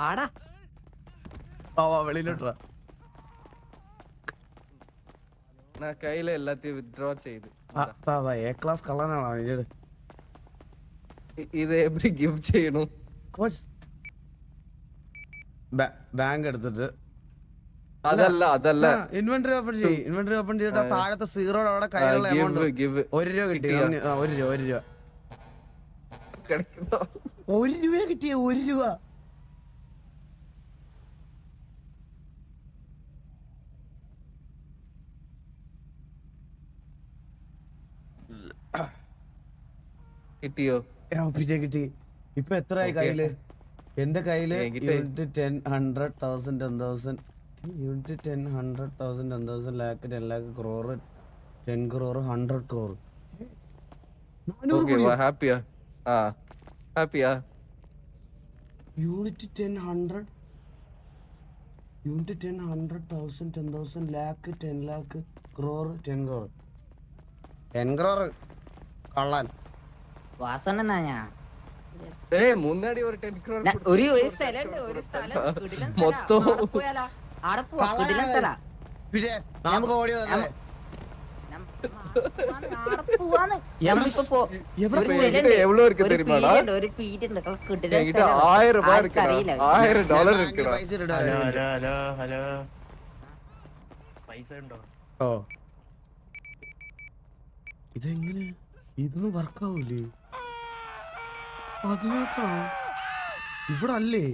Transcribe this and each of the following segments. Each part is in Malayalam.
ആടാ. വാ വെളിയിലോട്ട് എ ക്ലാസ് ബാങ്ക് എടുത്തിട്ട്. ഇൻവെന്ററി ഓപ്പൺ ഇൻവെന്ററി ഓപ്പൺ ചെയ്തിട്ട് ആ താഴത്തെ ഒരു രൂപ കിട്ടി. ഒരു രൂപ ഒരു രൂപ. ഒരു രൂപ കിട്ടിയ ഒരു രൂപ. കിട്ടിയോ? പിന്നെ കിട്ടി. ഇപ്പൊ എത്രയായി കയ്യിൽ? എന്റെ കയ്യിൽ unit ten hundred thousand ten thousand. Unit ten hundred thousand ten thousand lakh ten lakh crore ten crore hundred crore ഹാപ്പിയാ. ആ ഹാപ്പിയാ unit ten hundred unit ten hundred thousand ten thousand lakh ten lakh crore ten crore ten crore കള്ളാൻ വാസണ്ണനാ ഞാൻ മുന്നടി ഒരു ടെൻ ക്രോർ ഒരു ഒരു സ്ഥലം ഒരു സ്ഥലം മൊത്തം നമുക്ക് ഓടി വന്നേ ஆயிரம் ரூபாய் ആർക്കറിയില്ല. இருக்குடா ஆயிரம் டாலர் ബാങ്കിൽ இருக்குடா പൈസ ഇട്ടിട്ട് ഹലോ വരാം. ഹലോ ഹലോ ഹലോ പൈസ ഉണ്ടോ ഓ ഇതെങ്ങനെ ഇതൊന്നും വർക്കാവൂലേ അതിനകത്താ ഇവിടെ അല്ലേ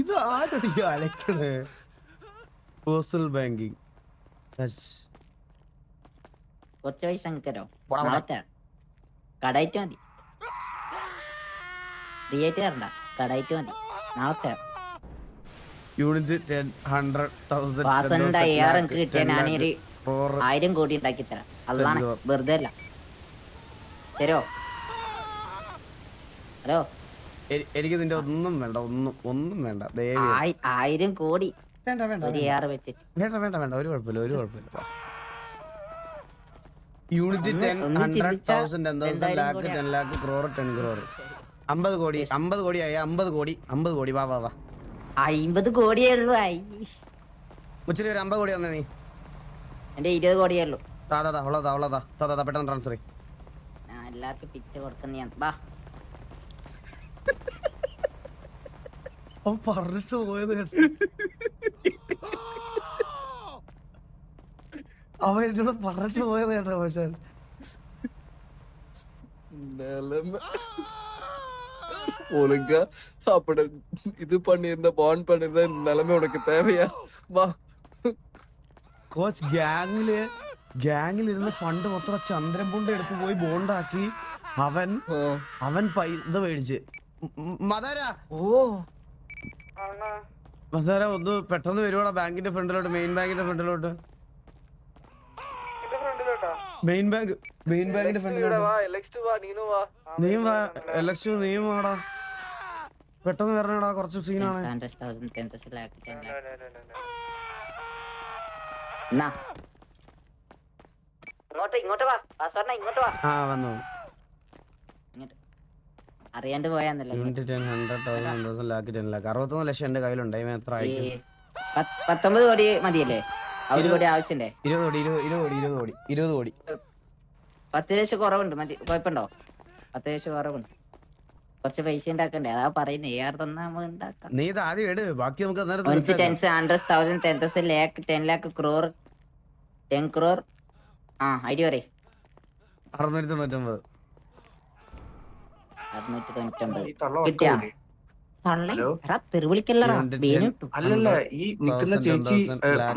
ഇത് ആരടി അലക്കണേ? പേഴ്സണൽ ബാങ്കിങ് കുറച്ച് പൈസ നിൽക്കരോ പോടാ, പോടാ. നാളത്തെ. കടായിട്ട് മതി. ഫ്രീ ആയിട്ട് തരണ്ട കടായിട്ട് മതി. നാളത്തെ. യൂണിറ്റ് ടെൻ ഹൺഡ്രഡ് വാസന്റെ അയ്യായിരം കിട്ടിയ ഞാനൊരു തൗസൻഡ് ആയിരം കോടി ഉണ്ടാക്കി തരാം. അതാണ്? വെറുതെ അല്ല. തരോ? ഹലോ? എനിക്ക് നിന്റെ ഒന്നും വേണ്ട ഒന്നും ഒന്നും വേണ്ട. ദയവ് ആയിരം കോടി. വേണ്ട വേണ്ട ഒരു വേണ്ട. വെച്ചിട്ട്. വേണ്ട വേണ്ട വേണ്ട. ഒരു കുഴപ്പമില്ല ഒരു കുഴപ്പമില്ല. Unit ten hundred thousand ten thousand lakh ten lakh crore ten crore അമ്പത് കോടി അമ്പത് കോടി ആയി അമ്പത് കോടി അമ്പത് കോടി. വാ വാ വാ. അമ്പത് കോടിയേ ഉള്ളൂ ആയി. ഉച്ചരി ഒരു അമ്പത് കോടി തന്നെ നീ. എന്റെ ഇരുപത് കോടിയേ ഉള്ളൂ. താ താ താ ഉള്ളതാ ഉള്ളതാ. താ താ താ പെട്ടെന്ന് ട്രാൻസ്ഫർ എല്ലാവർക്കും പിച്ച കൊടുക്കുന്ന ബാ അവൻ പറഞ്ഞിട്ട് പോയത് അവൻ എന്നോട് പറഞ്ഞിട്ട് പോയത് കേട്ടോ പക്ഷേ நிலைமை ஒழுங்கா அப்படி இது பண்ணியிருந்த பாண்ட் பண்ணியிருந்த இந்த நிலைமை உனக்கு தேவையா வா കോച്ച് ഗ്യാങ്ങില് ഗ്യാങ്ങിൽ ഇരുന്ന് ഫണ്ട് മൊത്തം ചന്ദ്രൻ പുണ്ട് എടുത്ത് പോയി ബോണ്ടാക്കി അവൻ ஆ. അവൻ പൈ ഇത് മേടിച്ച് മദാര. ഓ. മദാര ഒന്ന് പെട്ടെന്ന് വരുവാടാ. ബാങ്കിന്റെ ഫ്രണ്ടിലോട്ട് മെയിൻ ബാങ്കിന്റെ ഫ്രണ്ടിലോട്ട്. മെയിൻ ബാങ്ക് മെയിൻ ബാങ്കിന്റെ ഫ്രണ്ടിലോട്ട്. വാ എലക്സ്റ്റ് വാ നീനു വാ. നീ വാ എലക്സ് നീ വാടാ. പെട്ടെന്ന് വരണടാ കുറച്ച് സീനാണ് ഇങ്ങോട്ട് വാ ഇങ്ങോട്ട് വാ ആ വന്നു ടെൻ പോയാന്നല്ലേ അറുപത്തൊന്ന് ലക്ഷം എന്റെ കയ്യിലുണ്ട്. എത്ര പത്തൊമ്പത് കോടി മതിയല്ലേ? ഒരു കോടി ആവശ്യണ്ടേ ഇരുപത് കോടി ഇരുപത് കോടി ഇരുപത് കോടി ഇരുപത് കോടി. പത്ത് ലക്ഷം കുറവുണ്ട്. മതി കുഴപ്പമുണ്ടോ? പത്ത് ലക്ഷം കുറവുണ്ട്. കുറച്ച് പൈസ ഉണ്ടാക്കണ്ടേ? അതാ പറയുന്നത് ഏർ തന്നാ നമുക്ക് ഉണ്ടാക്കാം നീ ഇത് ആദ്യം എട് ബാക്കി നമുക്ക്. Tens hundred thousand ten thousand lakh ten lakh crore ten crore ആ ഐഡി പറയ്. അറുന്നൂറ്റി തൊണ്ണൂറ്റൊമ്പത്. അറുന്നൂറ്റി തൊണ്ണൂറ്റൊമ്പത് കിട്ടിയാ? അല്ലല്ല ഈ നിക്കുന്ന ചേച്ചി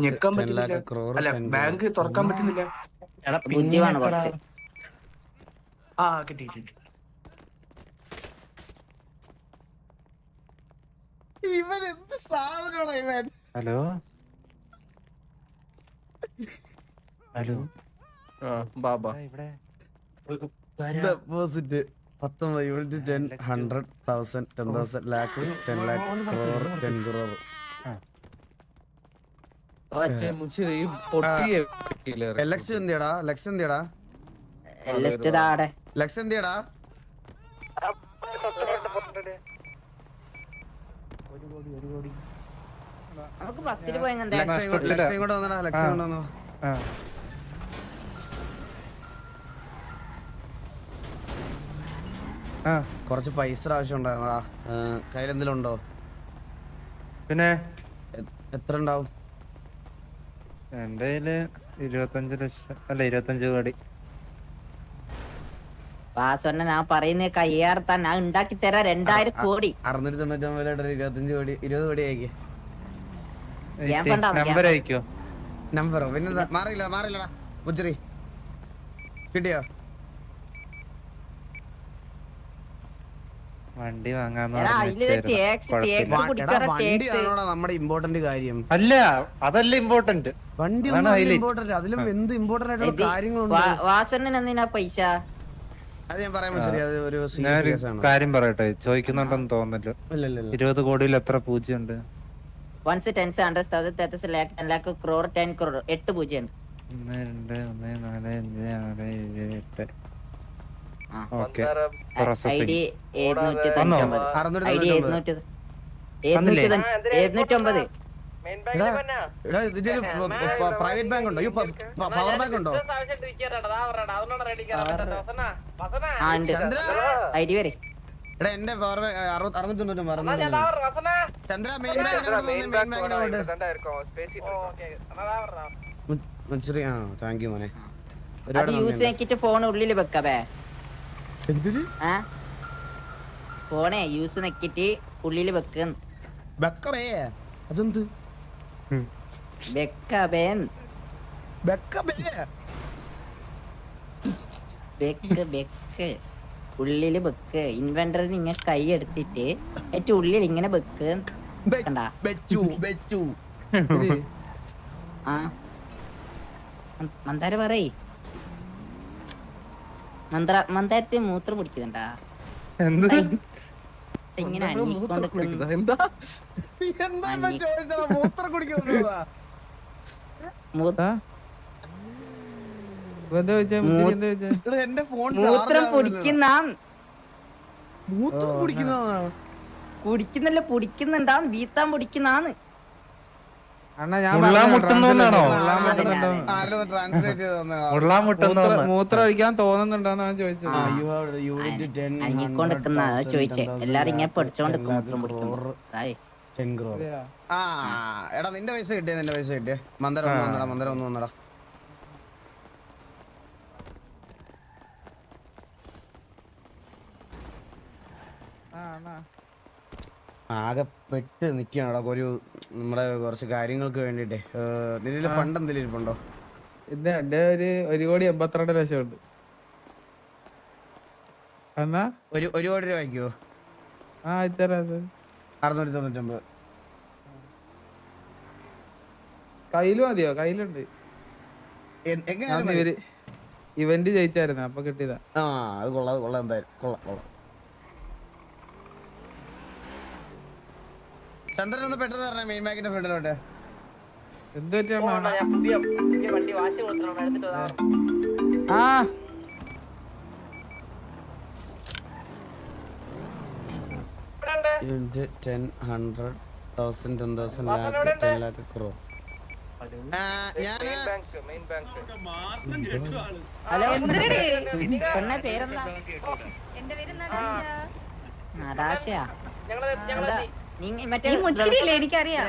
ഞെക്കാൻ പറ്റുന്നില്ല. അല്ല ബാങ്ക് തുറക്കാൻ പറ്റുന്നില്ല. ബുദ്ധിമാണ് കുറച്ച്. ആ കിട്ടി കിട്ടി ഇവൻ എന്ത് സാധനമാണ് ഇവൻ? ഹലോ? ഹലോ? ബാബാ ഇവിടെ ഡെപ്പോസിറ്റ് പത്തൊമ്പത് unit ten hundred thousand ten thousand lakh ten lakh crore ten crore ഓ മുൻഷി ഈ പൊട്ടിയെ ലക്സ് എന്തിയടാ? ലക്സ് എന്തിയടാ? ഇതാടെ ലക്സ് എന്തിയടാ? ലക്സ് ഇങ്ങോട്ട് വന്നടാ? ലക്സ് ഇങ്ങോട്ട് വന്നടാ? കുറച്ച് പൈസ ആവശ്യം ഉണ്ടായിരുന്നു. കയ്യിൽ എന്തെങ്കിലും ഉണ്ടോ? പിന്നെ? എത്ര ഉണ്ടാവും? എന്റെ കയ്യിൽ ഇരുപത്തഞ്ച് ലക്ഷം അല്ല ഇരുപത്തഞ്ച് കോടി. വാസോന്നെ ഞാൻ പറയുന്ന കയ്യാർത്താൻ ഞാൻ ഉണ്ടാക്കി തരാം. രണ്ടായിരം കോടി. അറുന്നൂറ്റി തൊണ്ണൂറ്റൊമ്പതിലോട്ട് ഇരുപത്തഞ്ച് കോടി ഇരുപത് കോടി അയക്ക് ഞാൻ പണ്ടാ നമ്പർ അയക്കോ? നമ്പറോ? പിന്നെ എന്താ? മാറിയില്ല മാറിയില്ലടാ. മുച്ചറി കിട്ടിയോ വണ്ടി വാങ്ങാന്ന് എടാ പറഞ്ഞ് അതിൽ വെച്ചായിരുന്നു. ടാക്സ് കുഴപ്പമില്ല. ടാക്സ് വാ- എടാ കുടിക്കാറ വണ്ടിയാണോടാ നമ്മുടെ ഇമ്പോർട്ടന്റ് കാര്യം. അല്ല അതല്ല ഇമ്പോർട്ടന്റ് വണ്ടി ഇമ്പോർട്ടന്റ് അതിലും എന്ത് ഇമ്പോർട്ടന്റ് ആയിട്ടുള്ള കാര്യങ്ങളുണ്ട്? വാസണ്ണൻ എന്തിനാ പൈസ? അത് ഞാൻ പറയാൻ ശരി അത് ഒരു സീരിയസ് ആണ്. കാര്യം പറയട്ടെ? ചോദിക്കുന്നുണ്ടെന്ന് തോന്നുന്നില്ല. ഇല്ല ഇല്ല ഇല്ല. ഇരുപത് കോടിയിൽ എത്ര പൂജ്യം ഉണ്ട് ones tens hundred thousand thirty lakh ten lakh crore ten crore എട്ട് പൂജ്യം ഉണ്ട് ഒന്ന് രണ്ട് ഒന്ന് നാല് അഞ്ച് ആറ് ഏഴ് എട്ട്. പ്രൈവറ്റ് ബാങ്ക് ഉണ്ടോ? പവർ ബാങ്ക് ഉണ്ടോ? ആ ഉണ്ട്. ചന്ദ്ര! ഐ ഡി വരെ. എടാ എന്റെ പവർ ബാങ്ക് അറുന്നൂറ്റി തൊണ്ണൂറ്റൊമ്പത്. ചന്ദ്ര മെയിൻ ബാങ്കിനോട്ട് മുച്ചറി ആ താങ്ക് യു മോനെ. ഒരുപാട് ഫോൺ ഉള്ളിൽ എന്തിന് ആ? ഫോണേ യൂസ് നെക്കിട്ട് ഉള്ളിൽ വെക്ക. ബക്കറേ അതെന്ത്? വെക്കബേ ബക്കബേ വെക്ക് വെക്ക്. ഉള്ളിൽ വെക്ക്. ഇൻവെന്റർ നിങ്ങ കൈ എടുത്തിട്ട് ഏറ്റവും ഉള്ളിൽ ഇങ്ങനെ വെക്ക്. കണ്ടാ? ബെച്ചു ബെച്ചു ആ. മന്ദാര പറയ് മന്ദാര മന്ദാരത്തെ മൂത്രം കുടിക്കുന്നുണ്ടാ എന്ത് ഇങ്ങനെ അനങ്ങിക്കൊണ്ട് എന്താ എന്താ ഇപ്പൊ ചോദിച്ചടാ മൂത്രം കുടിക്കുന്നുണ്ടോ മൂ- എടാ എന്റെ ഫോൺ മൂത്രം കുടിക്കുന്ന മൂത്രം കുടിക്കുന്നതാ? കുടിക്കുന്നല്ല പൊടിക്കുന്നുണ്ടാന്ന് വീത്താൻ പൊടിക്കുന്നാന്ന്. മൂത്രം ഒഴിക്കാൻ തോന്നുന്നുണ്ടോന്നാ ഞാൻ ചോദിച്ചത്. ആ, you have the unit 10, അനങ്ങിക്കൊണ്ട് നിക്കുന്ന അതാ 100,000, ചോദിച്ചേ. 10,000, എല്ലാരും ഇങ്ങനെ പഠിച്ചോണ്ടിരിക്കും മൂത്രം 10 കുടിക്കുന്നു. crore, അതായി. 10 crore. ആ എടാ നിന്റെ പൈസ കിട്ടിയ? നിന്റെ പൈസ കിട്ടിയ? മന്ദരം ഒന്ന് വന്നടാ മന്ദരം ഒന്ന് വന്നടാ. ആകെ പെട്ട് നിക്കാണടാ ഒരു നമ്മുടെ കുറച്ച് കാര്യങ്ങൾക്ക് വേണ്ടിട്ടേ നിലവിലെ ഫണ്ട് എന്തെങ്കിലും ഇരിപ്പുണ്ടോ? ഇന്നെ എന്റെ ഒരു ഒരു കോടി എൺപത്തിരണ്ട് ലക്ഷം ഉണ്ട് എന്നാ? ഒരു ഒരു കോടി രൂപ വാങ്ങിക്കോ? ആ അയച്ചുതരാം അത്. അറുന്നൂറ്റി തൊണ്ണൂറ്റൊമ്പത്. കയ്യിൽ മതിയോ? കയ്യിലുണ്ട്. ഇവന്റ് ജയിച്ചായിരുന്നു അപ്പൊ കിട്ടിയതാ. ആ അത് കൊള്ളാം അത് കൊള്ളാം എന്തായാലും. കൊള്ളാം കൊള്ളാം. ചന്ദ്രൻ ഒന്ന് പെട്ടെന്ന് പറഞ്ഞ മെയിൻ ബാങ്കിന്റെ ഫ്രണ്ടിലോട്ട്. എന്ത് ആ. Ten hundred thousand ten thousand lakh ten lakh crore. ഞാൻ മെയിൻ ബാങ്ക് ഹലോ എന്തിനെടി? പെണ്ണെ പേരെന്താ? എന്റെ പേര് നടാശ. നടാശയാ എന്താ? നീ മുച്ചിരിയില്ലേ എനിക്കറിയാം.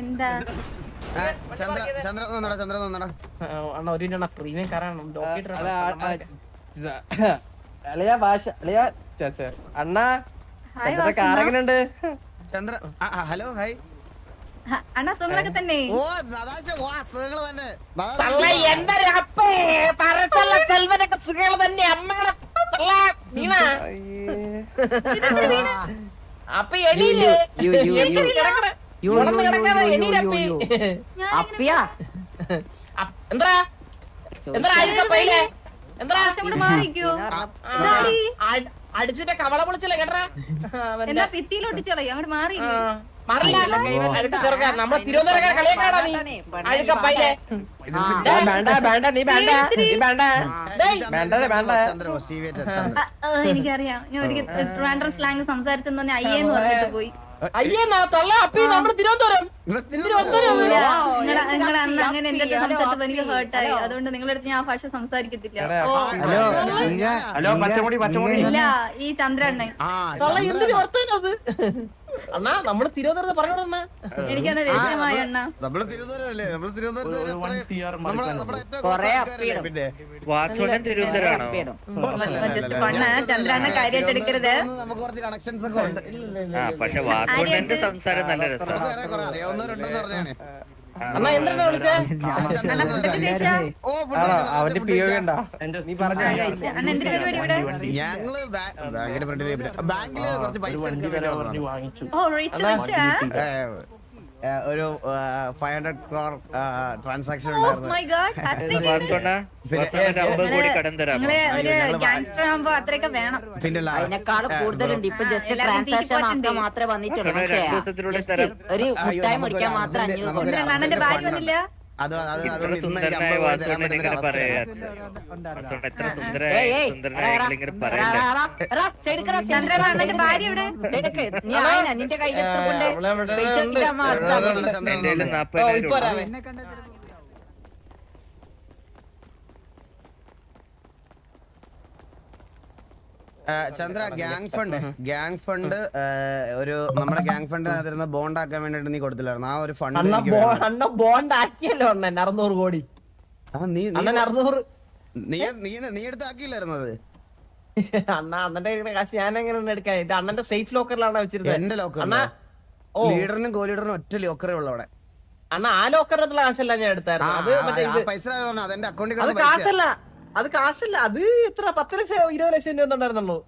എന്താ? ചന്ദ്ര ചന്ദ്ര ഒന്ന് വന്നടാ അളിയ ഭാഷ അളിയ അണ്ണാ ചന്ദ്ര ഹലോ ഹായ് അണ്ണാ സുഖങ്ങളൊക്കെ തന്നെ? ഓ നദാശ ഓ അസുഖങ്ങൾ തന്നെ. എന്താ അപ്പിയാ? കുറച്ചും എന്താ ആ, ഇതാടി. അടിച്ചിട്ട് കവള പൊളിച്ചല്ലേ കേട്ടാ എന്താ എന്നാ ഭിത്തിയിൽ അങ്ങോട്ട് മാറി നമ്മളെ തിരുവനന്തപുരം കളിയാക്കാടാ നീ? എനിക്കറിയാം. ഞാൻ ഒരിക്കൽ സ്ലാങ് അയ്യേന്ന് പറഞ്ഞിട്ട് പോയി. അയ്യേ തൊള്ള അപ്പി തിരുവനന്തപുരം. അന്ന് അങ്ങനെ എന്റെ അടുത്ത് സംസാരിച്ചപ്പോ എനിക്ക് ഹേർട്ടായി. അതുകൊണ്ട് നിങ്ങളുടെ അടുത്ത് ഞാൻ ആ ഭാഷ സംസാരിക്കത്തില്ല. ഇല്ല ഈ ചന്ദ്രണ്ണൻ. എന്തിനു അണ്ണാ നമ്മൾ തിരുവനന്തപുരത്ത് പറഞ്ഞോടണ്ണ എനിക്കത് അണ്ണാ. നമ്മൾ തിരുവനന്തപുരത്ത് കൊറേ ആൾക്കാരല്ലേ. പിന്നെ? തിരുവനന്തപുരമാണോ ജസ്റ്റ് പണ്ണ ചന്ദ്രണ്ണ കാര്യമായിട്ട് എടുക്കരുത്. നമുക്ക് കുറച്ച് കണക്ഷൻസ് ഒക്കെ ഉണ്ട്. ആ പക്ഷെ വാസോടന്റെ സംസാരം നല്ല രസമാണ് നമുക്ക് വേറെ കുറെ അറിയാവുന്നവരുണ്ടെന്ന് പറഞ്ഞാണ്. അണ്ണാ എന്താണ് വിളിച്ചേ? അവന്റെ പി വേണ്ട നീ പറഞ്ഞ. എന്തിനു ഞങ്ങൾ ബാങ്കിന്റെ ഫ്രണ്ടിൽ ബാങ്കിൽ കുറച്ച് പൈസ ഒരു ഫൈവ് ഹൺഡ്രഡ് ക്രോർ ട്രാൻസാക്ഷൻ ഉണ്ടായിരുന്നു. അത് അത് അതുകൊണ്ട് ഇന്ന് എനിക്ക് അമ്പത് കോടി തരാൻ പറ്റുന്ന ഇങ്ങനെ ഒരു പറയാ അവസ്ഥയാണ്. വാസോടൻ എത്ര ഏയ്, സുന്ദരായ ഏയ്, സുന്ദരനായെങ്കിൽ ഇങ്ങനെ എടാ, പറയല്ലേ എടാ, എടാ, എടാ, side ക്കടാ, side ചന്ദ്രൻ ക്ക്, അണ്ണന്റെ side ഭാര്യ എവിടെ ക്ക്, side ക്ക്. നീ ആയിനാ, നിന്റെ കയ്യിൽ എത്ര കൊണ്ട് അവളെ ഇവിടെ പൈസ ഉണ്ട്. കിട്ടാൻ മാർച്ചാ മതി. ചന്ദ്രൻ, ചന്ദ്രൻ, എന്റെ കയ്യിൽ ചന്ദ്രൻ. ഓ നാപ്പതിനായിരം ഇപ്പൊ ഉണ്ട്. വരാവേ ആ, Chandra gang fund gang fund ഒരു നമ്മുടെ ഗ്യാങ് ഫണ്ട് അതിരുന്ന ബോണ്ട് ആക്കാൻ വേണ്ടിട്ട് നീ കൊടുത്തില്ലായിരുന്നു. ആ ഒരു ഫണ്ട് ബോണ്ട് ആക്കിയല്ലോ അണ്ണൻ അറുന്നൂറ് കോടി. നീ അറുന്നൂറ്. നീ നീ നീ എടുത്ത് ആക്കിയില്ലായിരുന്നു അത്? അണ്ണ അണ്ണന്റെ കാശ് ഞാൻ എങ്ങനെ എടുക്കാൻ? ഇത് അണ്ണന്റെ സേഫ് ലോക്കറിലാണ് വെച്ചിരുന്നത്. എന്റെ ലോക്കർ അണ്ണാ ഓ. ലീഡറിനും കോ ലീഡറിനും ഒറ്റ ലോക്കറേ ഉള്ളു അവിടെ. അണ്ണ ആ ലോക്കറിനകത്തുള്ള കാശല്ല ഞാൻ എടുത്തായിരുന്നു? അത് പൈസ അതെന്റെ അക്കൗണ്ടിൽ കാശല്ല. അത് കാശല്ല അത് എത്ര പത്ത് ലക്ഷം ഇരുപത് ലക്ഷം രൂപ ഉണ്ടായിരുന്നുള്ളൂ.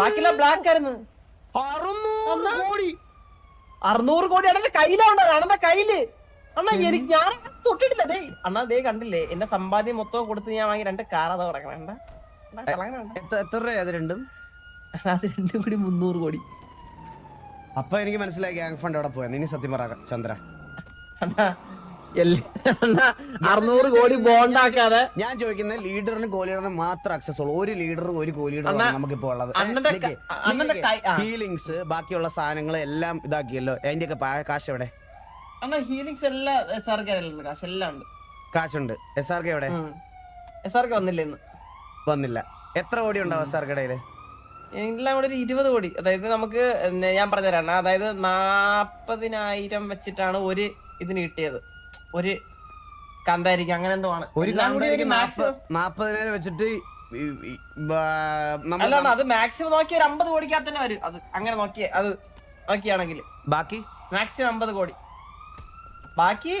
ബാക്കിയുള്ള ബ്ലാക്ക് ആയിരുന്നു. അറുന്നൂറ് കോടി. അണ്ണന്റെ കയ്യിലാണ് അണ്ണന്റെ കയ്യിൽ. അണ്ണാ എനിക്ക് ഞാൻ തൊട്ടിട്ടില്ല ദേ. അണ്ണാ ദേ കണ്ടില്ലേ എന്റെ സമ്പാദ്യം മൊത്തം കൊടുത്ത് ഞാൻ വാങ്ങി രണ്ട് കാർ അതോ കിടക്കണം. എത്ര എത്ര രൂപ അത് രണ്ടും? അത് രണ്ടും കൂടി മുന്നൂറ് കോടി. അപ്പൊ എനിക്ക് മനസ്സിലായി ഗ്യാങ് ഫണ്ട് അവിടെ പോയാ ഇനി സത്യം പറ ചന്ദ്ര. അണ്ണാ അറുന്നൂറ് കോടി ബോണ്ടാക്കാതെ ഞാൻ ചോദിക്കുന്നത് ലീഡറിന് കോലീഡറിനും മാത്രം അക്സസ് ഉള്ളൂ. ഒരു ലീഡറും ഒരു കോലീഡറും നമുക്കിപ്പോ ഉള്ളത്. ഹീലിങ്സ് ബാക്കിയുള്ള സാധനങ്ങൾ എല്ലാം ഇതാക്കിയല്ലോ. അതിന്റെ ഒക്കെ കാശ് എവിടെ? ഹീലിങ്സ് എല്ലാം എസ് ആർ കെ കാശ് എല്ലാം ഉണ്ട്. കാശുണ്ട്. എസ് ആർ കെ എവിടെ? എസ് ആർ കെ വന്നില്ല ഇന്ന്. വന്നില്ല. എത്ര കോടി ഉണ്ടാവും എസ് ആർ കെ എല്ലാം കൂടെ ഒരു ഇരുപത് കോടി. അതായത് നമുക്ക് ഞാൻ പറഞ്ഞുതരാണ്. അതായത് നാപ്പതിനായിരം വെച്ചിട്ടാണ് ഒരു ഇതിന് കിട്ടിയത്. ഒരു കന്തായിരിക്കും അങ്ങനെ എന്തോ ആണ്. ഒരു എല്ലാം കൂടി ഒരു കാന്താരിക്ക് maximum- നാപ്പതിനായിരം വെച്ചിട്ട് ഈ- ഈ- ബാ- നമ്മൾ അല്ല അത് മാക്സിമം നോക്കിയ ഒരു അമ്പത് കോടിക്കകത്ത് തന്നെ വരും. അത് അങ്ങനെ നോക്കിയ അത് നോക്കിയാണെങ്കിൽ ബാക്കി? മാക്സിമം അമ്പത് കോടി. ബാക്കി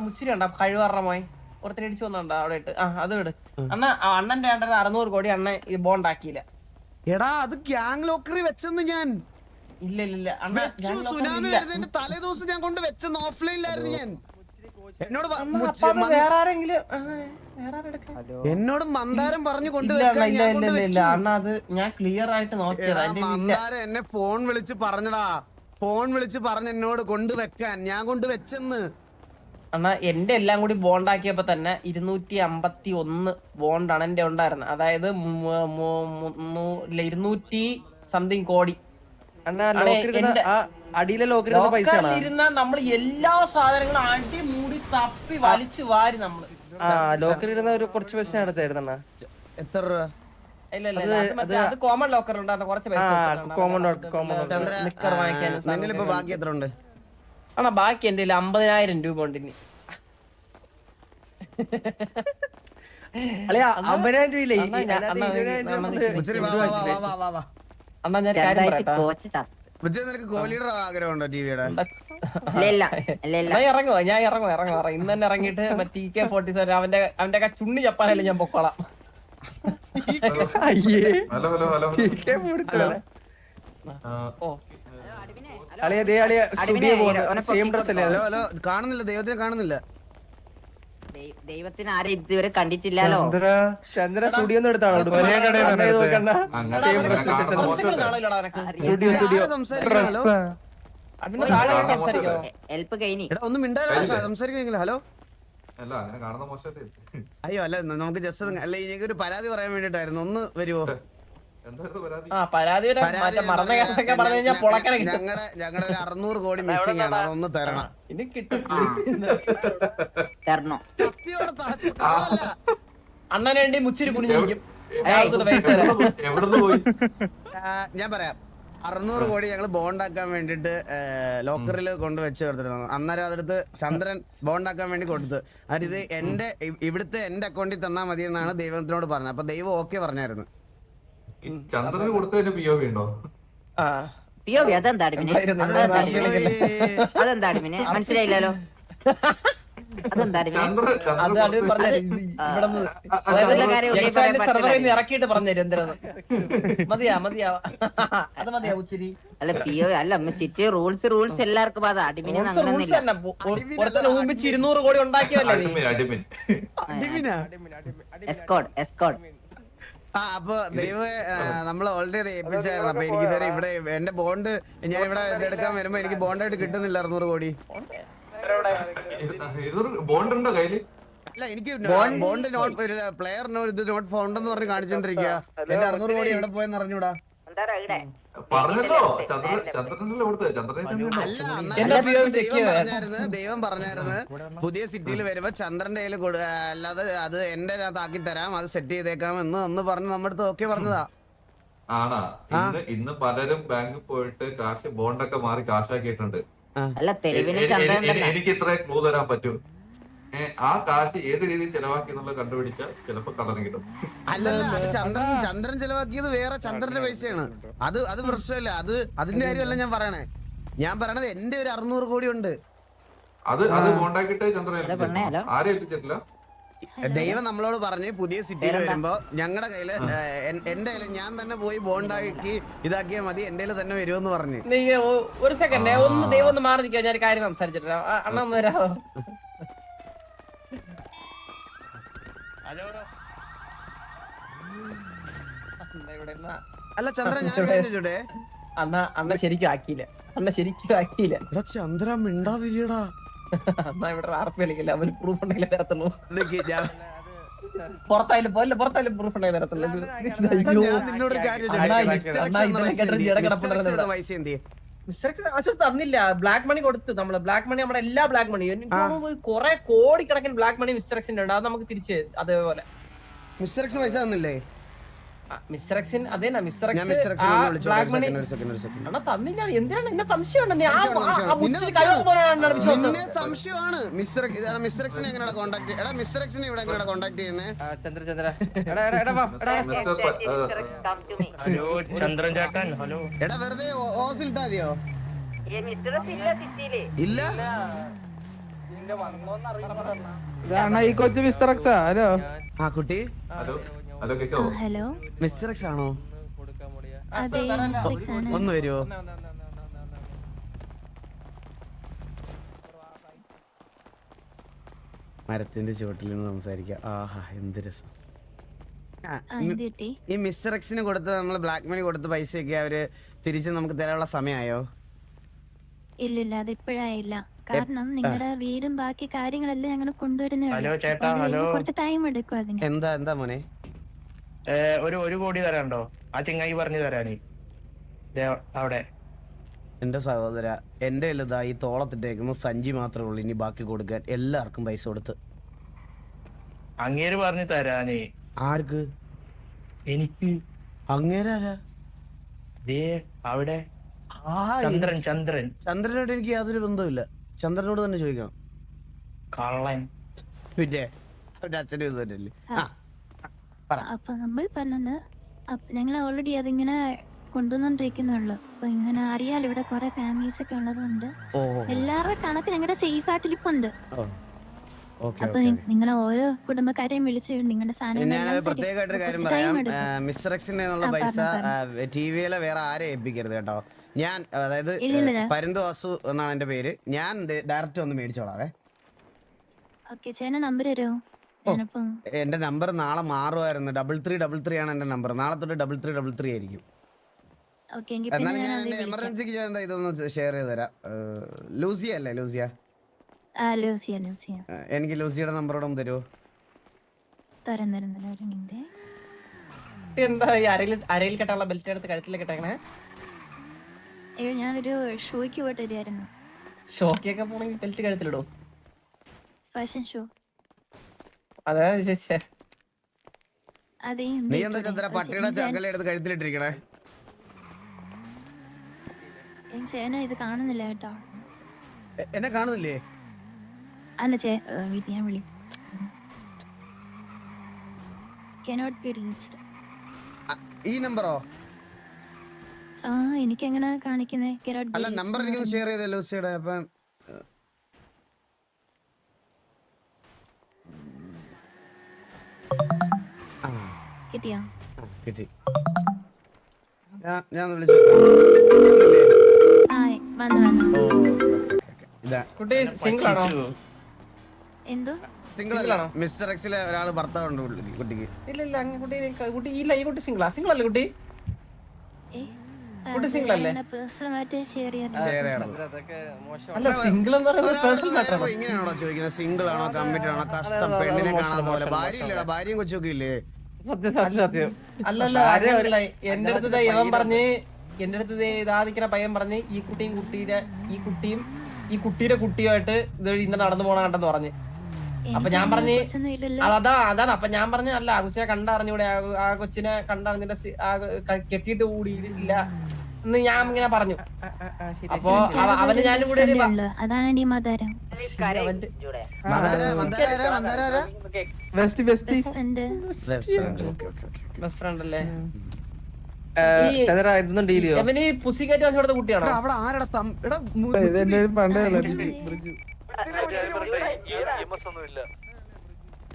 മുച്ചിരി ഉണ്ടോ കഴിവറമായി ഒരുത്തിന് അടിച്ചു വന്നുണ്ടോ അവിടെ ഇട്ട് ആ അത് വിട്. അണ്ണ ആ അണ്ണന്റെ ആണ്ടത് അറുന്നൂറ് കോടി അണ്ണ ഇത് ബോണ്ടാക്കിയില്ല എടാ അത് ഗ്യാങ് ലോക്കറി വെച്ചെന്ന് ഞാൻ. ഇല്ല ഇല്ല സുനാമി. വരുന്നതിന്റെ തലേ ദിവസം ഞാൻ കൊണ്ട് വെച്ചെന്ന് ഓഫ്ലൈനിലായിരുന്നു ഞാൻ. എന്നോട് എന്നോട് മന്ദാരം പറഞ്ഞു കൊണ്ടുവന്നത് വെക്കാൻ ഇല്ല ഞാൻ ഇല്ല ഇല്ല ഇല്ല. അത് ഞാൻ ക്ലിയർ ആയിട്ട് മന്ദാരം എന്നെ ഫോൺ വിളിച്ച് പറഞ്ഞടാ. ഫോൺ വിളിച്ച് പറഞ്ഞ എന്നോട് കൊണ്ടുവെക്കാൻ ഞാൻ കൊണ്ട് വെച്ചെന്ന്. അണ്ണാ എന്റെ എല്ലാം കൂടി ബോണ്ടാക്കിയപ്പോ തന്നെ ഇരുന്നൂറ്റി അമ്പത്തി ഒന്ന് ബോണ്ടാണ് എന്റെ ഉണ്ടായിരുന്നത് അതായത് ഇരുന്നൂറ്റി സംതിങ് കോടി. ലോക്കറിലിരുന്ന നമ്മൾ എല്ലാ സാധനങ്ങളും അടി മൂടി തപ്പി വലിച്ചു വാരി നമ്മൾ. ആ ലോക്കറിടുന്ന ഒരു കുറച്ച് പൈസ എടുത്തായിരുന്നു അണ്ണാ. എത്ര രൂപ? കോമൺ ലോക്കർ ഉണ്ടായിരുന്നു. കുറച്ച് പൈസ കോമൺ കോമൺ നിക്കർ ബാക്കി എത്ര ഉണ്ട് ആണോ ബാക്കി എന്റെ അമ്പതിനായിരം രൂപ ഉണ്ട് ഇനി. അമ്പതിനായിരം രൂപയില്ലേ അണ്ണാ, ഞാൻ- കാര്യം പറയട്ടെ. കോച്ച് മുച്ചിരി, നിനക്ക് കോഹ്ലിയുടെ ടിവിയുടെ? ഇല്ല ഇല്ല ഇല്ല ഞാൻ ഇറങ്ങുവാ? ഞാൻ ഇറങ്ങും ഇറങ്ങും ഇറങ്ങും ഇന്ന് തന്നെ ഇറങ്ങിയിട്ട് മറ്റേ കെ ഫോർട്ടി സെവൻ അവന്റെ അവന്റെ ഒക്കെ ചുണ്ണി ചപ്പാനല്ലേ ഞാൻ പൊക്കോളാം. അയ്യേ. Hello hello hello. ഓ. അളിയാ ദേ അളിയാ സ്റ്റുഡിയോ സെയിം ഡ്രസ് അല്ലേ? ഹലോ ഹലോ കാണുന്നില്ല ദൈവത്തിനെ കാണുന്നില്ല. ദൈവത്തിന് ആരും ഇതുവരെ കണ്ടിട്ടില്ലല്ലോ. Chandra. Studio എടുത്താണോ? Studio studio. Hello? Help കഴിഞ്ഞി. ഒന്ന് മിണ്ടാ അയ്യോ അല്ല നമുക്ക് ജസ്റ്റ് അല്ല എനിക്ക് ഒരു പരാതി പറയാൻ വേണ്ടിട്ടായിരുന്നു ഒന്ന് പരാതി ആ പരാതി മറന്ന പറയാം. കേസൊക്കെ പറഞ്ഞു കഴിഞ്ഞാൽ പൊളക്കര ഞ- ഞങ്ങളുടെ ഒരു അറുന്നൂറ് കോടി മിസ്സിംഗ് ആണ്. അതൊന്ന് തരണം. ഇത് കിട്ടും. തരണോ. സത്യമാണ് ത- അണ്ണന് വേണ്ടി മുച്ചിരി കുനിഞ്ഞിരിക്കും എവിടുന്ന് പോയി? ആ, ഞാൻ പറയാം. അറുന്നൂറ് കോടി ഞങ്ങൾ ബോണ്ടാക്കാൻ വേണ്ടിട്ട് ലോക്കറിൽ കൊണ്ട് വെച്ച് കൊടുത്തിരുന്നു. അന്നേരം അതെടുത്ത് ചന്ദ്രൻ ബോണ്ടാക്കാൻ വേണ്ടി കൊടുത്തു. അതായത് എന്റെ ഇ- ഇവിടുത്തെ എന്റെ അക്കൗണ്ടിൽ തന്നാൽ മതി എന്നാണ് ദൈവത്തിനോട് പറഞ്ഞത്. അപ്പൊ ദൈവം ഓക്കെ പറഞ്ഞായിരുന്നു. ഈ ചന്ദ്രന് കൊടുത്തതിന് പി ഒ വി ഉണ്ടോ? ആ. പിയോ അതെന്താ അടിമിനെ അതെന്താ അടിമിനെ? മനസ്സിലായില്ലല്ലോ. അതെന്താ അടിമിനെ ചന്ദ്രൻ അത്. ചന്ദ്രൻ അത് കൊടുത്ത- പറഞ്ഞുതരും ഇവിടെ നല്ല കാര്യം ഉള്ളിൽ പറയാൻ സെർവറിൽ നിന്ന് പറ്റില്ല. ഇറക്കിയിട്ട് പറഞ്ഞുതരും എന്തിനാ മതിയാ മതിയാ. അത് മതിയാ ഉച്ചിരി. അല്ല സിറ്റി റൂൾസ് റൂൾസ് എല്ലാവർക്കും അത്. അടിമിനെ റൂൾസ് റൂൾസ് അങ്ങനൊന്നുമില്ല തന്നെ. ഒരുത്തനെ ഊമ്പിച്ച് ഇരുന്നൂറ് കോടി ഉണ്ടാക്കിയല്ലേ നീ? അടിമിൻ അടിമിൻ. അടിമിനാ? എസ്കോഡ് എസ്കോഡ് ആ അപ്പൊ ദൈവ് നമ്മൾ ഓൾറെഡി ഏൽപ്പിച്ചായിരുന്നു അപ്പൊ എനിക്ക് ഇതുവരെ ഇവിടെ എന്റെ ബോണ്ട് ഞാൻ ഇവിടെ ഇതെടുക്കാൻ വരുമ്പോ എനിക്ക് ബോണ്ടായിട്ട് കിട്ടുന്നില്ല അറുന്നൂറ് കോടി. ഇതൊരു ബോണ്ട് ഉണ്ടോ കയ്യിൽ? അല്ല എനിക്ക് ബോണ്ട് നോട്ട് പ്ലെയർ ഇത് നോട്ട് ഫൗണ്ട് എന്ന് പറഞ്ഞ് കാണിച്ചോണ്ടിരിക്കുക എന്റെ അറുന്നൂറ് കോടി എവിടെ പോയെന്ന് അറിഞ്ഞൂടാ? പറഞ്ഞല്ലോ. ചന്ദ്രൻ ചന്ദ്രനല്ലേ കൊടുത്തത്? ചന്ദ്രനെ തന്നെയാണോ? അല്ല ദൈവം പറഞ്ഞായിരുന്നു പുതിയ സിറ്റിയിൽ വരുമ്പോ ചന്ദ്രന്റെ കയ്യിൽ കൊടു അല്ലാതെ അത് എന്റെ അകത്ത് ആക്കി തരാം അത് സെറ്റ് ചെയ്തേക്കാം എന്ന് ഒന്ന് പറഞ്ഞ് നമ്മുടെ അടുത്ത് ഓക്കെ പറഞ്ഞതാ. ആണാ. ഇന്ന് ഇന്ന് പലരും ബാങ്കിൽ പോയിട്ട് കാശ് ബോണ്ടൊക്കെ മാറി കാശാക്കിയിട്ടുണ്ട്. എനിക്ക് ഇത്രയും ക്ലൂ തരാൻ പറ്റൂ. ആ കാശ് ഏത് രീതിയിൽ ചെലവാക്കി എന്നുള്ളത് കണ്ടുപിടിച്ചാൽ ചിലപ്പോ കളറ് കിട്ടും. അല്ലല്ല അത് ചന്ദ്രൻ ചന്ദ്രൻ ചെലവാക്കിയത് വേറെ ചന്ദ്രന്റെ പൈസയാണ്. അത് അത് പ്രശ്നമല്ല. അത് അതിന്റെ കാര്യമല്ല ഞാൻ പറയണേ. ഞാൻ പറയണത് എന്റെ ഒരു അറുന്നൂറ് കോടി ഉണ്ട്. അത് അത് കോണ്ടാക്ട് ചന്ദ്രൻ ഹലോ, പെണ്ണേ, ഹലോ. ആരെ ഏൽപ്പിച്ചിട്ടില്ല? ദൈവം നമ്മളോട് പറഞ്ഞ് പുതിയ സിറ്റിയിൽ വരുമ്പോ ഞങ്ങളുടെ കയ്യിൽ എന്റെ കയ്യിൽ ഞാൻ തന്നെ പോയി ബോണ്ടാക്കി ഇതാക്കിയാൽ മതി എന്റെ കയ്യിൽ തന്നെ വരുമെന്ന് പറഞ്ഞു. നീ ഒരു സെക്കൻഡ് ഒന്ന് ദൈവം ഒന്ന് മാറി നിൽക്കാൻ ഞാൻ കാര്യം സംസാരിച്ചിട്ടോ അണ്ണ ഒന്ന് വരാമോ അല്ല ചന്ദ്രൻ ഞാൻ അണ്ണ അണ്ണ ശരിക്കും ആക്കിയില്ല. അണ്ണ ശരിക്കും ആക്കിയില്ല. എടാ ചന്ദ്രൻ മിണ്ടാതിരിയടാ. അണ്ണ ഇവിടെ ആർപ്പ് കളിക്കില്ല. അവന് പ്രൂഫ് ഉണ്ടെങ്കിലേ തരത്തുള്ളൂ. പുറത്തായാലും പോലെ പുറത്തായാലും പ്രൂഫ് ഉണ്ടെങ്കിൽ തരത്തുള്ളൂ. നിന്നോട് കാര്യം ആശു തന്നില്ല. ബ്ലാക്ക് മണി കൊടുത്ത് നമ്മൾ. ബ്ലാക്ക് മണി നമ്മുടെ എല്ലാ ബ്ലാക്ക് മണി കൊറേ കോടിക്കണക്കിന് ബ്ലാക്ക് മണി മിസ്റ്റർ എക്സിന്റെ ഉണ്ട്. അത് നമുക്ക് തിരിച്ച് അതേപോലെ. മിസ്റ്റർ എക്സ് പൈസ തന്നില്ലേ? അതേനാ മിസ്റ്റർ ഞാൻ മിസ്റ്റർ എക്സിനെ ഒന്ന് ബ്ലാക്ക് ഒരു മണി സെക്കൻഡ് ഒരു സെക്കൻഡ് അണ്ണാ തന്നില്ല എന്തിനാണ്? എന്നെ സംശയം ഉണ്ടെന്നേ? ആ- സംശയമാണ്, നിന്നെ കഴിവ് പോലെയാണ് വിശ്വാസം. നിന്നെ സംശയമാണ്. മിസ്റ്റർ ഇതാണ് എടാ മിസ്റ്റർ എക്സിനെ ഇവിടെ ചെയ്യുന്നേ? ചന്ദ്ര ചന്ദ്ര. എടാ എടാ ഹലോ ചന്ദ്രൻ ചേട്ടൻ ഹലോ. എടാ വെറുതെ ഓ- ഓസിൽ താതിയോ ഇല്ല ഈ കൊച്ചു മിസ്റ്റർ ഹലോ. ആ കുട്ടി? Hello hello? മിസ്റ്റർ എക്സ് ആണോ? അതെ സിക്സ് ആണ്. ഒന്ന് വരുമോ മരത്തിന്റെ ചുവട്ടിൽ നിന്ന് സംസാരിക്കാം. ആഹാ എന്ത് രസം. ഈ മിസ്റ്റർ എക്സിന് കൊടുത്ത് നമ്മൾ ബ്ലാക്ക് മണി കൊടുത്ത പൈസയൊക്കെ അവർ തിരിച്ച് നമുക്ക് തരാനുള്ള സമയമായോ? ഇല്ലില്ല അത് ഇപ്പോഴായില്ല കാരണം നിങ്ങളുടെ വീടും ബാക്കി കാര്യങ്ങളെല്ലാം ഞങ്ങൾ കൊണ്ടുവരുന്നേ ഹലോ ഉള്ളൂ. ചേട്ടാ, ഹലോ. കുറച്ച് ടൈം എടുക്കും അതിന്. എന്താ എന്താ മോനെ? ഒരു ഒരു കോടി തരാണ്ടോ ആ ചിങ്ങായി പറഞ്ഞു തരാനേ. ദേ അവിടെ. എന്റെ സഹോദര എന്റെ ഇതാ ഈ തോളത്തിട്ടേക്കുന്ന സഞ്ചി മാത്രമേ ഉള്ളൂ. ഇനി ബാക്കി കൊടുക്കാൻ എല്ലാവർക്കും പൈസ കൊടുത്ത്. അങ്ങേര് പറഞ്ഞു തരാനേ. ആർക്ക്? എനിക്ക്. അങ്ങേരാരാ? ദേ അവിടെ. ചന്ദ്രൻ ചന്ദ്രൻ. ചന്ദ്രനോട് എനിക്ക് യാതൊരു ബന്ധവുമില്ല. ചന്ദ്രനോട് തന്നെ ചോദിക്കണം. കള്ളൻ. പിന്നെ അവന്റെ അച്ഛനും ഇത് തന്നെയല്ലേ ആ അപ്പൊ നമ്മൾ പറഞ്ഞത് അപ്പൊ ഞങ്ങൾ ഓൾറെഡി അതിങ്ങനെ കൊണ്ടുവന്നോണ്ടിരിക്കുന്നുള്ളൂ. അപ്പൊ ഇങ്ങനെ അറിയാലോ ഇവിടെ കുറെ ഫാമിലീസ് ഒക്കെ ഉള്ളതുകൊണ്ട്. എല്ലാവരുടെ കണക്ക് ഞങ്ങളുടെ സേഫ് ആയിട്ടിരിപ്പുണ്ട് ഓക്കെ അപ്പൊ നിങ്ങളെ ഓരോ കുടുംബക്കാരെയും വിളിച്ച് നിങ്ങളുടെ സാധനം. പ്രത്യേകമായിട്ടൊരു കാര്യം പറയാം. മിസ്റ്റർ പൈസ ടി വിയിലെ വേറെ ആരെ ഏൽപ്പിക്കരുത് കേട്ടോ. ഞാൻ അതായത്. പരുന്ത് വാസു എന്നാണ് എന്റെ പേര്. ഞാൻ ഡയറക്റ്റ് ഒന്ന് മേടിച്ചോളാവേ. ഓക്കെ ചേന നമ്പർ തരുമോ? എന്റെ നമ്പർ നാളെ മാറുമായിരുന്നു. ഡബിൾ ത്രീ ഡബിൾ ത്രീ ആണ് എന്റെ നമ്പർ. നാളെ തൊട്ട് ഡബിൾ ത്രീ ഡബിൾ ത്രീ ആയിരിക്കും. ഓക്കെ എങ്കിൽ പിന്നെ എന്നാലും ഞാൻ എന്റെ എമർജൻസിക്ക് ഞാൻ എന്താ ഇതൊന്ന് ഷെയർ ചെയ്ത് തരാം. ലൂസിയ അല്ലേ ലൂസിയ? ആ ലൂസിയ ലൂസിയ. എനിക്ക് ലൂസിയുടെ നമ്പറോടെ ഒന്ന് തരുമോ തരം തരം തരം എന്താ ഈ അരയിൽ അരയിൽ കെട്ടാനുള്ള ബെൽറ്റ് എടുത്ത് കഴുത്തിൽ കെട്ടേക്കണേ അയ്യോ ഞാനൊരു ഷോയ്ക്ക് പോയിട്ട് വരികയായിരുന്നു. പോണെങ്കിൽ ബെൽറ്റ് കഴുത്തിലിടോ. ഫാഷൻ ഷോ അതാ ചോദിച്ചേ അതെ നീ എന്താ ചന്ദ്ര പട്ടിയുടെ ചക്കല എടുത്ത് കഴുത്തിലിട്ടിരിക്കണേ? ചേന ഇത് കാണുന്നില്ല കേട്ടോ. എന്നെ കാണുന്നില്ലേ? അല്ല ചേ വീട്ടിൽ ഞാൻ വിളി കനോട്ട് ബി റീച്ച്ഡ് ഈ നമ്പറോ? ആ എനിക്ക് എങ്ങനെ കാണിക്കുന്നത് കനോട്ട് അല്ല നമ്പർ എനിക്ക് ഷെയർ ചെയ്തല്ലോ ലൂസിയുടെ അപ്പം ഏഹ്, ആ കിട്ടിയോ? ആ, കിട്ടി. ഞാൻ വിളിച്ചു ആ വന്നു വന്നു. കുട്ടി സിംഗിൾ ആണോ എന്തോ? സിംഗിൾ അല്ല മിസ്റ്റർ എക്സിലെ ഒരാൾ ഭർത്താവുണ്ട് പുള്ളിക്ക്, കുട്ടിക്ക്. ഇല്ല ഇല്ല കുട്ടി കുട്ടി ഇല്ല ഈ കുട്ടി സിംഗിളാ. സിംഗിൾ അല്ലേ കുട്ടി? കുട്ടി സിംഗിൾ അല്ലേ? പേഴ്സണലായിട്ട് ഷെയർ ചെയ്യാൻ ഷെയർ ചെയ്യാറില്ല അല്ല സിംഗിൾ എന്ന് പറയുന്നത് പേഴ്സണൽ മാറ്റർ ഇങ്ങനെയാണോ ചോദിക്കുന്നത്? സിംഗിൾ ആണോ കമ്മിറ്റഡ് ആണോ കഷ്ടം പെണ്ണിനെ കാണാത്ത പോലെ? ഭാര്യ ഇല്ലടാ ഭാര്യയും കൊച്ചൊക്കെ ഇല്ലേ? സത്യം സത്യം സത്യം. അല്ലല്ല എന്റെ അടുത്ത് ഇവൻ പറഞ്ഞ് എന്റെ അടുത്ത് ഇതാദിക്കുന്ന പയ്യൻ പറഞ്ഞ് ഈ കുട്ടിയും കുട്ടീടെ ഈ കുട്ടിയും ഈ കുട്ടിയുടെ കുട്ടിയുമായിട്ട് ഇത് ഇന്ന് നടന്നു പോണ കണ്ടെന്ന് പറഞ്ഞ്. അപ്പൊ ഞാൻ പറഞ്ഞ് അതാ അതാണ്. അപ്പൊ ഞാൻ പറഞ്ഞ അല്ല ആ കൊച്ചിനെ കണ്ടറിഞ്ഞൂടെ? ആ- ആ കൊച്ചിനെ കണ്ടറിഞ്ഞിട്ട് കെട്ടിയിട്ട് കൂടി ഇല്ല എന്ന് ഞാൻ ഇങ്ങനെ പറഞ്ഞു. അപ്പൊ അവന് best കൂടെ. അതാണ് ഈ മതാരം? Best best. Best friend. അല്ലേ? ഡീൽ ചെയ്യോ അവന് പുസിക്കാറ്റ് വാശി കൊടുത്ത കുട്ടിയാണോ? അവിടെ ആരുടെ പണ്ടേ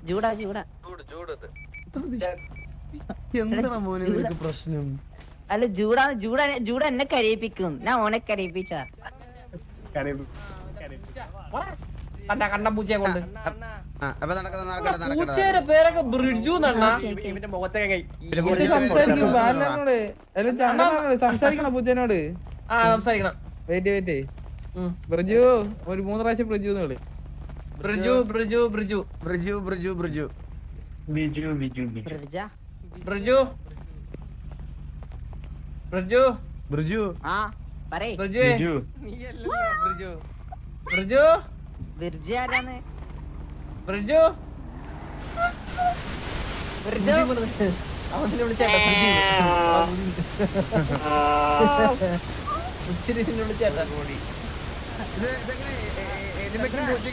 ജൂടാ ജൂടാ മോനെ നിനക്ക് പ്രശ്നം അല്ല ജൂടാ ജൂടാ ജൂട എന്നെ കരയിപ്പിക്കും ഞാൻ ഓനെ ചന്ദ്രനോട് സംസാരിക്കണം പൂച്ചനോട് ആ സംസാരിക്കണം വെയിറ്റ് വെയിറ്റ്. ബ്രിജു ഒരു മൂന്ന് പ്രാവശ്യം ബ്രിജു എന്ന് വിളി. ബ്രിജു ബ്രിജു ബ്രിജു. ബ്രിജു ബ്രിജു ബ്രിജു. ബിജു ബിജു ബ്രിഡ്ജു ബ്രിജു. ആ പറയ്. ബ്രിജു. ബ്രിജു. ബിർജി ആരാന്ന് ബ്രിജു. ബ്രിജു. അവനെ വിളിച്ചേട്ടാ ബ്രിജു. ഇത് ഇതെങ്ങനെ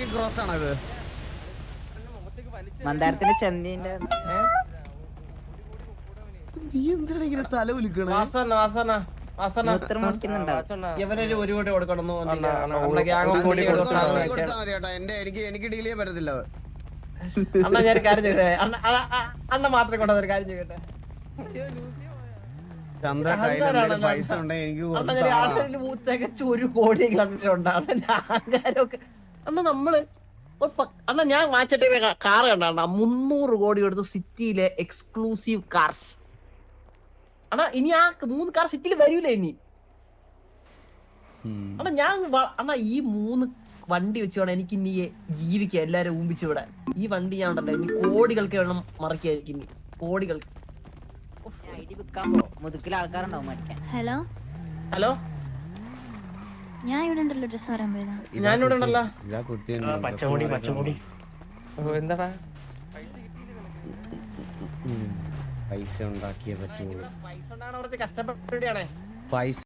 ക്രോസ് ആണോ ഇത് മന്ദാരത്തിന്റെ ചന്തിന്റെ നീ എന്തിനാണ് ഇങ്ങനെ തല ഉലിക്കണേ വാസന വാസന വാസന മൂത്രം മുടിക്കുന്നുണ്ടാവും ഇവനൊരു ഒരു കോടി കൊടുക്കണം. എനിക്ക് എനിക്ക് ഡീൽ ചെയ്യാൻ പറ്റത്തില്ല അണ്ണ ഞാൻ കാര്യം ചെയ്യട്ടെ അണ്ണ മാത്രം ഒരു കാര്യം ചെയ്യട്ടെ ചന്ദ്ര പൈസ ഉണ്ടെങ്കിൽ എനിക്ക് മൂത്തേക്കച്ച് ഒരു കോടിയെങ്കിലും അഹങ്കാരമൊക്കെ അണ്ണ നമ്മൾ അണ്ണ ഞാൻ വാച്ചിട്ട് കാർ കണ്ടാണ്. മുന്നൂറ് കോടി കൊടുത്ത് സിറ്റിയിലെ എക്സ്ക്ലൂസീവ് കാർസ് അണ്ണാ ഇനി ആ മൂന്ന് കാർ സിറ്റിയിൽ വരൂലേ ഇനി? അണ അണ്ണാ ഞാൻ അണ്ണാ ഈ മൂന്ന് വണ്ടി വെച്ച് വേണം എനിക്ക് ഇനി ജീവിക്കാൻ എല്ലാരും ഊമ്പിച്ചു വിടാൻ ഈ വണ്ടി ഞാൻ ഉണ്ടല്ലോ ഇനി കോടികൾക്ക് വേണം മറിക്കാൻ എനിക്ക് ഇനി. കോടികൾ ഡി വിൽക്കാൻ പോ മുതുക്കിൽ ആൾക്കാരുണ്ടാവും മടിക്കാൻ ഹലോ? ഹലോ? ഞാൻ ഇവിടെ ഉണ്ടല്ലോ ഡ്രസ് വരാൻ പോയതാ. ഞാനിവിടെ ഉണ്ടല്ലോ. ഇതാ കുട്ടി പച്ചമുടി പച്ചമുടി. എന്താടാ? ഉം. പൈസ ഉണ്ടാക്കിയേ പറ്റുള്ളൂ. പൈസ